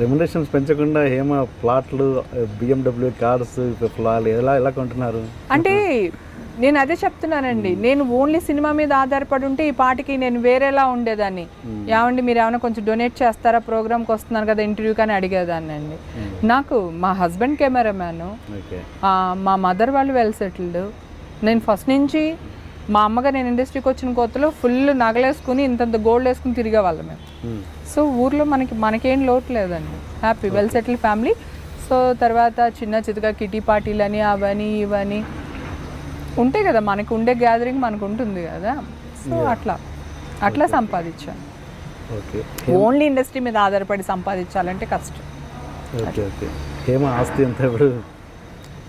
Remunerations పెంచకుండా ఏమో ప్లాట్లు బిఎండబ్ల్యూ కార్స్ ఫ్లాలు ఎలా ఎలా కొంటున్నారు? అంటే నేను అదే చెప్తున్నానండి. నేను ఓన్లీ సినిమా మీద ఆధారపడి ఉంటే ఈ పాటికి నేను వేరేలా ఉండేదాన్ని. ఏమండి మీరు ఏమైనా కొంచెం డొనేట్ చేస్తారా? ప్రోగ్రామ్కి వస్తున్నారు కదా ఇంటర్వ్యూ కానీ అడిగేదాన్ని అండి నాకు మా హస్బెండ్ కెమెరామ్యాన్ మా మదర్ వాళ్ళు వెల్ సెటిల్డ్ నేను ఫస్ట్ నుంచి మా అమ్మగా నేను ఇండస్ట్రీకి వచ్చిన కొత్తలో ఫుల్ నగలేసుకుని ఇంతంత గోల్డ్ వేసుకుని తిరిగే వాళ్ళం మేము సో ఊర్లో మనకి మనకేం లోటు లేదండి. Happy well settle family so తర్వాత చిన్న చితగా కిటీ పార్టీలని అవని ఇవని ఉంటాయి కదా మనకు ఉండే గ్యాదరింగ్ మనకు ఉంటుంది కదా. సో అట్లా. అట్లా సంపాదించాను. ఓకే ఓన్లీ ఇండస్ట్రీ మీద ఆధారపడి సంపాదించాలంటే కష్టం. ఓకే ఓకే హేమ ఆస్తి అంతా ఇప్పుడు.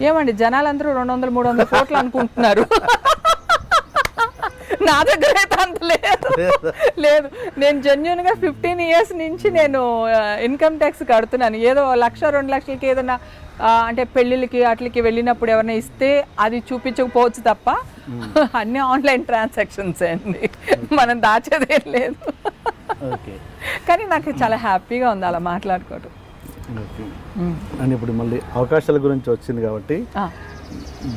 ఏమండి జనాలందరూ రెండు వందలు మూడు వందల కోట్లు అనుకుంటున్నారు. నా దగ్గర అయితే అంత లేదు. లేదు. నేను జెన్యున్గా ఫిఫ్టీన్ ఇయర్స్ నుంచి నేను ఇన్కమ్ ట్యాక్స్ కడుతున్నాను. ఏదో లక్ష రెండు లక్షలకి ఏదైనా అంటే పెళ్ళిళ్ళకి అట్లకి వెళ్ళినప్పుడు ఎవరైనా ఇస్తే అది చూపించకపోవచ్చు తప్ప అన్ని ఆన్లైన్ ట్రాన్సాక్షన్స్ అండి. మనం దాచేదేం లేదు. కానీ నాకు చాలా హ్యాపీగా ఉంది అలా మాట్లాడుకోవటం. ఓకే అండ్ ఇప్పుడు మళ్ళీ అవకాశాల గురించి వచ్చింది కాబట్టి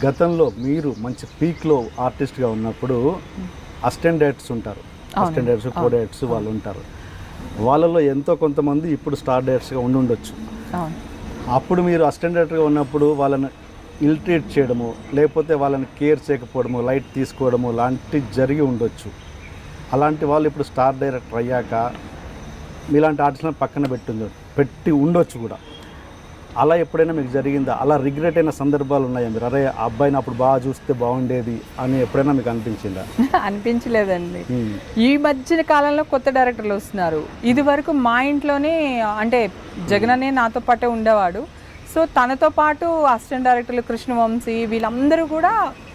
గతంలో మీరు మంచి పీక్లో ఆర్టిస్ట్గా ఉన్నప్పుడు అసిస్టెంట్ డైరెక్టర్స్ ఉంటారు అసిస్టెంట్ డైరెక్టర్స్ కో డైరెక్టర్స్ వాళ్ళు ఉంటారు. వాళ్ళలో ఎంతో కొంతమంది ఇప్పుడు స్టార్ డైరెక్టర్స్గా ఉండి ఉండొచ్చు. అప్పుడు మీరు అసిస్టెంట్ డైరెక్టర్గా ఉన్నప్పుడు వాళ్ళని ఇల్ట్రీట్ చేయడము లేకపోతే వాళ్ళని కేర్ చేయకపోవడము లైట్ తీసుకోవడము లాంటి జరిగి ఉండొచ్చు. అలాంటి వాళ్ళు ఇప్పుడు స్టార్ డైరెక్టర్ అయ్యాక మీలాంటి ఆర్టిస్ట్లను పక్కన పెట్టి పెట్టి ఉండొచ్చు కూడా. అలా ఎప్పుడైనా మీకు జరిగిందా? అలా రిగ్రెట్ అయిన సందర్భాలు ఉన్నాయా మీరు? అరే ఆ అబ్బాయిని అప్పుడు బాగా చూస్తే బాగుండేది అని ఎప్పుడైనా మీకు అనిపించిందా? అనిపించలేదండి. ఈ మధ్య కాలంలో కొత్త డైరెక్టర్లు వస్తున్నారు. ఇది వరకు మా ఇంట్లోనే అంటే జగన్ అనే నాతో పాటే ఉండేవాడు. సో తనతో పాటు అసిస్టెంట్ డైరెక్టర్లు కృష్ణవంశీ వీళ్ళందరూ కూడా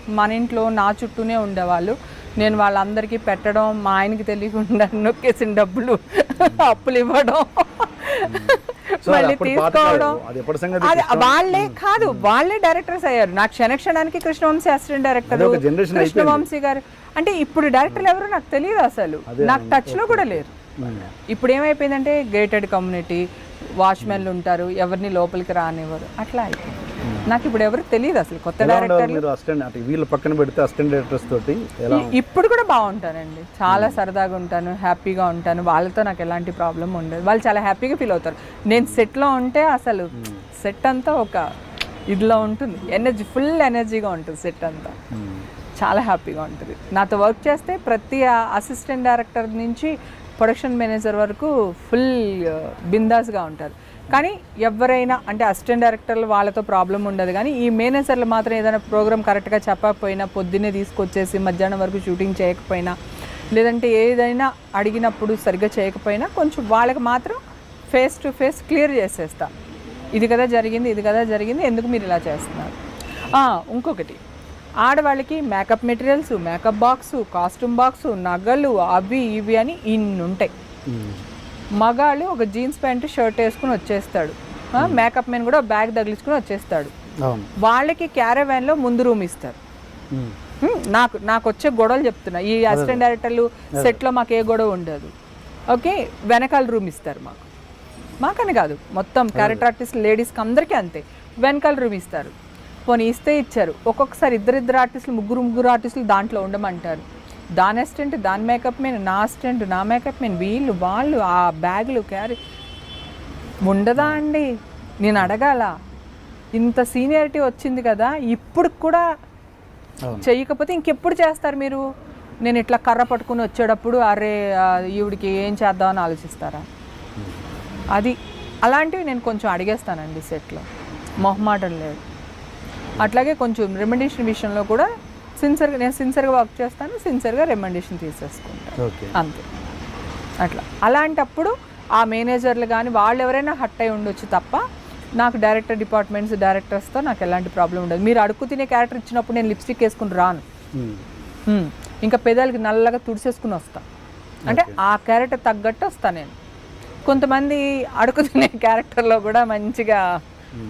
మన ఇంట్లో నా చుట్టూనే ఉండేవాళ్ళు. నేను వాళ్ళందరికీ పెట్టడం మా ఆయనకి తెలియకుండా నొక్కేసిన డబ్బులు అప్పులు ఇవ్వడం మళ్ళీ తీసుకోవడం. వాళ్ళే కాదు వాళ్ళే డైరెక్టర్స్ అయ్యారు. నాకు క్షణ క్షణానికి కృష్ణవంశీ అసిస్టెంట్ డైరెక్టర్ కృష్ణవంశీ గారు. అంటే ఇప్పుడు డైరెక్టర్లు ఎవరు నాకు తెలియదు అసలు. నాకు టచ్లో కూడా లేరు. ఇప్పుడు ఏమైపోయిందంటే గేటెడ్ కమ్యూనిటీ వాచ్మెన్లు ఉంటారు ఎవరిని లోపలికి రానివ్వరు. అట్లా అయిపోయింది. నాకు ఇప్పుడు ఎవరు తెలియదు అసలు కొత్త అంటే వీళ్ళు పక్కన పెడితే అసిస్టెంట్ డైరెక్టర్స్ తోటి ఎలా ఇ- ఇప్పుడు కూడా బాగుంటానండి చాలా సరదాగా ఉంటాను హ్యాపీగా ఉంటాను. వాళ్ళతో నాకు ఎలాంటి ప్రాబ్లం ఉండదు. వాళ్ళు చాలా హ్యాపీగా ఫీల్ అవుతారు. నేను సెట్లో ఉంటే అసలు సెట్ అంతా ఒక ఇదిలో ఉంటుంది. ఎనర్జీ ఫుల్ ఎనర్జీగా ఉంటుంది సెట్ అంతా. Hmm. చాలా హ్యాపీగా ఉంటుంది. నాతో వర్క్ చేస్తే ప్రతి అసిస్టెంట్ డైరెక్టర్ నుంచి ప్రొడక్షన్ మేనేజర్ వరకు ఫుల్ బిందాస్గా ఉంటారు. కానీ ఎవరైనా అంటే అసిస్టెంట్ డైరెక్టర్లు వాళ్ళతో ప్రాబ్లం ఉండదు. కానీ ఈ మేనేజర్లు మాత్రం ఏదైనా ప్రోగ్రామ్ కరెక్ట్గా చెప్పకపోయినా పొద్దున్నే తీసుకొచ్చేసి మధ్యాహ్నం వరకు షూటింగ్ చేయకపోయినా లేదంటే ఏదైనా అడిగినప్పుడు సరిగ్గా చేయకపోయినా కొంచెం వాళ్ళకి మాత్రం ఫేస్ టు ఫేస్ క్లియర్ చేసేస్తా. ఇది కదా జరిగింది ఇది కదా జరిగింది ఎందుకు మీరు ఇలా చేస్తున్నారు? ఇంకొకటి. ఆడవాళ్ళకి makeup materials makeup box costume box నగలు అవి ఇవి అని ఇన్ని ఉంటాయి. మగాళ్ళు ఒక జీన్స్ ప్యాంట్ షర్ట్ వేసుకుని వచ్చేస్తాడు. మేకప్ మెన్ కూడా బ్యాగ్ తగిలించుకుని వచ్చేస్తాడు. వాళ్ళకి క్యారవాన్లో ముందు రూమ్ ఇస్తారు. నాకు నాకు వచ్చే గొడవలు చెప్తున్నా. ఈ అసిస్టెంట్ డైరెక్టర్లు సెట్లో మాకు ఏ గొడవ ఉండదు. ఓకే? వెనకాల రూమ్ ఇస్తారు మాకు. మాకని కాదు. మొత్తం క్యారెక్టర్ ఆర్టిస్ట్ లేడీస్కి అందరికీ అంతే. వెనకాల రూమ్ ఇస్తారు. పోనీ ఇస్తే ఇచ్చారు. ఒక్కొక్కసారి ఇద్దరిద్దరు ఆర్టిస్టులు ముగ్గురు ముగ్గురు ఆర్టిస్టులు దాంట్లో ఉండమంటారు. దాని అసిస్టెంట్ దాని మేకప్ మెన్ నా అసిస్టెంట్ నా మేకప్ మెన్ వీళ్ళు వాళ్ళు ఆ బ్యాగులు క్యారీ ఉండదా అండి? నేను అడగాల. ఇంత సీనియారిటీ వచ్చింది కదా ఇప్పుడు కూడా. చెయ్యకపోతే ఇంకెప్పుడు చేస్తారు మీరు? నేను ఇట్లా కర్ర పట్టుకుని వచ్చేటప్పుడు అరే ఈవిడికి ఏం చేద్దామని ఆలోచిస్తారా? అది అలాంటివి నేను కొంచెం అడిగేస్తానండి సెట్లో మొహమాటం లేదు. అట్లాగే కొంచెం రెమెండేషన్ విషయంలో కూడా సిన్సియర్గా నేను సిన్సియర్గా వర్క్ చేస్తాను సిన్సియర్గా రెమెండేషన్ తీసేసుకుంటాను. ఓకే. అంతే. అట్లా. అలాంటప్పుడు ఆ మేనేజర్లు కానీ వాళ్ళు ఎవరైనా హట్ అయి ఉండొచ్చు తప్ప నాకు డైరెక్టర్ డిపార్ట్మెంట్స్ డైరెక్టర్స్తో నాకు ఎలాంటి ప్రాబ్లం ఉండదు. మీరు అడుగు తినే క్యారెక్టర్ ఇచ్చినప్పుడు నేను లిప్స్టిక్ వేసుకుని రాను. ఇంకా పెదాలకి నల్లగా తుడిసేసుకుని వస్తా. అంటే ఆ క్యారెక్టర్ తగ్గట్టు వస్తా నేను. కొంతమంది అడుగు తినే క్యారెక్టర్లో కూడా మంచిగా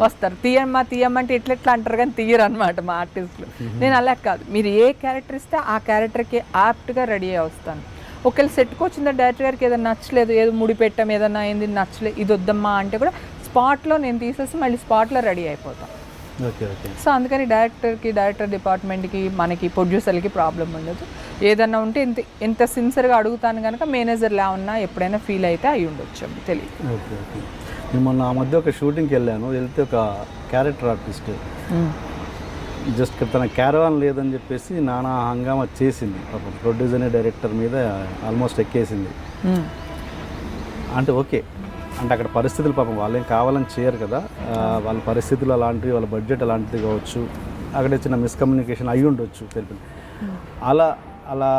వస్తారు. తీయమ్మా తీయమ్మంటే ఇట్లా ఇట్లా అంటారు కానీ తీయరు అనమాట మా ఆర్టిస్టులు. నేను అలా కాదు. మీరు ఏ క్యారెక్టర్ ఇస్తే ఆ క్యారెక్టర్కి యాప్ట్గా రెడీ అయ్యి వస్తాను. ఒకవేళ సెట్కి వచ్చిందా డైరెక్టర్ గారికి ఏదైనా నచ్చలేదు ఏదో ముడి పెట్టాం ఏదన్నా అయింది నచ్చలేదు ఇది వద్దమ్మా అంటే కూడా స్పాట్లో నేను తీసేసి మళ్ళీ స్పాట్లో రెడీ అయిపోతాను సో అందుకని డైరెక్టర్కి డైరెక్టర్ డిపార్ట్మెంట్కి మనకి ప్రొడ్యూసర్లకి ప్రాబ్లం ఉండదు. ఏదన్నా ఉంటే ఇంత ఇంత సిన్సియర్గా అడుగుతాను కనుక మేనేజర్ లా ఉన్నా ఎప్పుడైనా ఫీల్ అయితే అయి ఉండొచ్చు తెలియదు నేను మొన్న ఆ మధ్య ఒక షూటింగ్కి వెళ్ళాను. వెళ్తే ఒక క్యారెక్టర్ ఆర్టిస్ట్. జస్ట్ తన క్యారవాన్ లేదని చెప్పేసి నానా హంగామా చేసింది. పాపం ప్రొడ్యూసర్ డైరెక్టర్ మీద ఆల్మోస్ట్ ఎక్కేసింది. అంటే ఓకే. అంటే అక్కడ పరిస్థితులు పాపం వాళ్ళేం కావాలని చేయరు కదా. వాళ్ళ పరిస్థితులు అలాంటివి వాళ్ళ బడ్జెట్ అలాంటిది కావచ్చు. అక్కడ చిన్న మిస్కమ్యూనికేషన్ అయి ఉండొచ్చు తెలిపి అలా అలా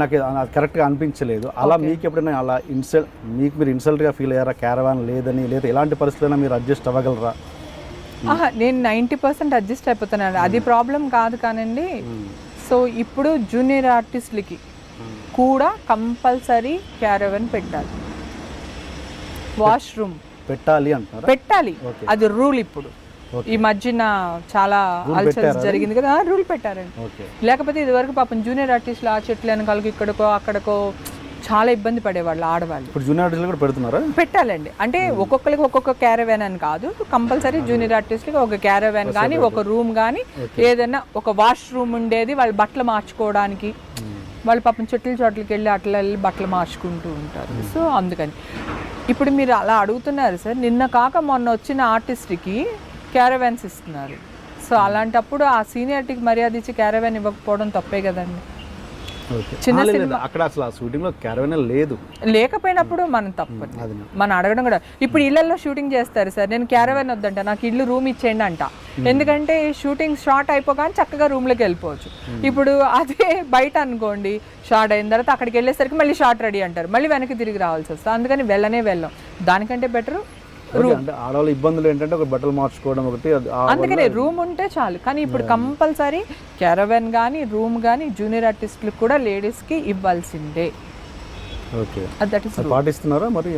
నాకు అది కరెక్ట్గా అనిపించలేదు. అలా మీకు ఎప్పుడైనా అలా ఇన్సల్ట్ మీకు మీరు ఇన్సల్ట్గా ఫీల్ అయ్యారా? క్యారవాన్ లేదని లేదా ఎలాంటి పరిస్థితులైనా మీరు అడ్జస్ట్ అవ్వగలరా? నేను నైంటీ పర్సెంట్ అడ్జస్ట్ అయిపోతున్నాను అది ప్రాబ్లం కాదు కానండి. సో ఇప్పుడు జూనియర్ ఆర్టిస్టులకి కూడా కంపల్సరీ క్యారవన్ పెట్టాలి. వాష్రూమ్ పెట్టాలి అంటారా? పెట్టాలి. అది రూల్ ఇప్పుడు. ఈ మధ్యన చాలా అల్సర్స్? జరిగింది కదా? రూల్ పెట్టారండి. లేకపోతే ఇదివరకు పాపం జూనియర్ ఆర్టిస్టులు ఆ చెట్లు వెనకాలకి ఇక్కడికో అక్కడికో చాలా ఇబ్బంది పడేవాళ్ళు ఆడవాళ్ళు. ఇప్పుడు జూనియర్ ఆర్టిస్టులు కూడా పెడుతున్నారా? పెట్టాలండి. అంటే ఒక్కొక్కరికి ఒక్కొక్క క్యారవాన్ అని కాదు. కంపల్సరీ జూనియర్ ఆర్టిస్ట్కి ఒక క్యారవాన్ కానీ ఒక రూమ్ కానీ ఏదైనా ఒక వాష్ రూమ్ ఉండేది వాళ్ళు బట్టలు మార్చుకోవడానికి. వాళ్ళు పాపం చెట్ల చోట్లకి వెళ్ళి అట్లా వెళ్ళి బట్టలు మార్చుకుంటూ ఉంటారు. సో అందుకని. ఇప్పుడు మీరు అలా అడుగుతున్నారు సార్. నిన్న కాక మొన్న వచ్చిన ఆర్టిస్ట్కి క్యారవాన్స్ ఇస్తున్నారు. సో అలాంటప్పుడు ఆ సీనియారిటీకి మర్యాద ఇచ్చి క్యారవాన్ ఇవ్వకపోవడం తప్పే కదండి. చిన్న. అక్కడ అసలు ఆ షూటింగ్లో క్యారవనే లేదు. లేకపోయినప్పుడు మనం తప్పదు. మనం అడగడం కూడా ఇప్పుడు ఇళ్ళలో షూటింగ్ చేస్తారు సార్ నేను క్యారవాన్ వద్దంట నాకు ఇల్లు రూమ్ ఇచ్చేయండి అంట. ఎందుకంటే షూటింగ్ షార్ట్ అయిపోగానే చక్కగా రూమ్లోకి వెళ్ళిపోవచ్చు. ఇప్పుడు అదే బయట అనుకోండి షార్ట్ అయిన తర్వాత అక్కడికి వెళ్ళేసరికి మళ్ళీ షార్ట్ రెడీ అంటారు. మళ్ళీ వెనక్కి తిరిగి రావాల్సి వస్తుంది. అందుకని వెళ్ళనే వెళ్ళాం. దానికంటే బెటర్ అంటే ఆడవాళ్ళ ఇబ్బందులు ఏంటంటే ఒక బట్టలు మార్చుకోవడం ఒకటి అందుకనే రూమ్ ఉంటే చాలు. కానీ ఇప్పుడు కంపల్సరీ క్యారవాన్ కానీ రూమ్ కానీ జూనియర్ ఆర్టిస్టులకు కూడా లేడీస్కి ఇవ్వాల్సిందే. ఓకే. దట్ ఇస్ అది పాటిస్తున్నారా మరి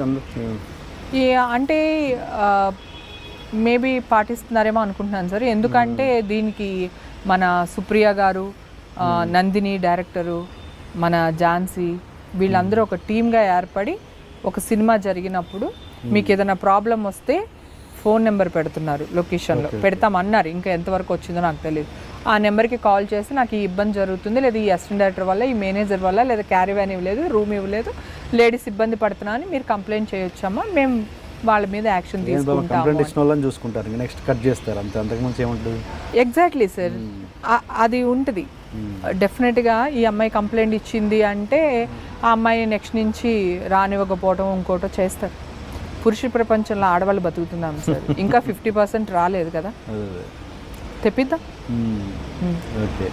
అంటే మేబీ పాటిస్తున్నారేమో అనుకుంటున్నాను సార్. ఎందుకంటే దీనికి మన సుప్రియ గారు ఆ, నందిని డైరెక్టరు మన ఝాన్సీ వీళ్ళందరూ ఒక టీమ్గా ఏర్పడి ఒక సినిమా జరిగినప్పుడు మీకు ఏదైనా ప్రాబ్లం వస్తే ఫోన్ నెంబర్ పెడుతున్నారు లొకేషన్లో పెడతామన్నారు ఇంకా ఎంతవరకు వచ్చిందో నాకు తెలియదు ఆ నెంబర్కి కాల్ చేసి నాకు ఈ ఇబ్బంది జరుగుతుంది. లేదా ఈ అసిస్టెంట్ డైరెక్టర్ వల్ల ఈ మేనేజర్ వల్ల లేదా క్యారీ వ్యాన్ ఇవ్వలేదు రూమ్ ఇవ్వలేదు. లేడీస్ ఇబ్బంది పడుతున్నా అని మీరు కంప్లైంట్ చేయొచ్చమ్మా. మేము వాళ్ళ మీద యాక్షన్ వాళ్ళని చూసుకుంటారు. నెక్స్ట్ కట్ చేస్తారు. అంతే అంతకుమించి ఏముంటుంది? ఎగ్జాక్ట్లీ సార్ అది ఉంటుంది. డెఫినెట్గా ఈ అమ్మాయి కంప్లైంట్ ఇచ్చింది అంటే ఆ అమ్మాయి నెక్స్ట్ నుంచి రానివ్వకపోవడం ఇంకోటో చేస్తారు. పురుష ప్రపంచంలో ఆడవాళ్ళు బతుకుతున్నాం సార్. ఇంకా ఫిఫ్టీ పర్సెంట్ రాలేదు కదా. తెప్పిద్దాం. ఓకే.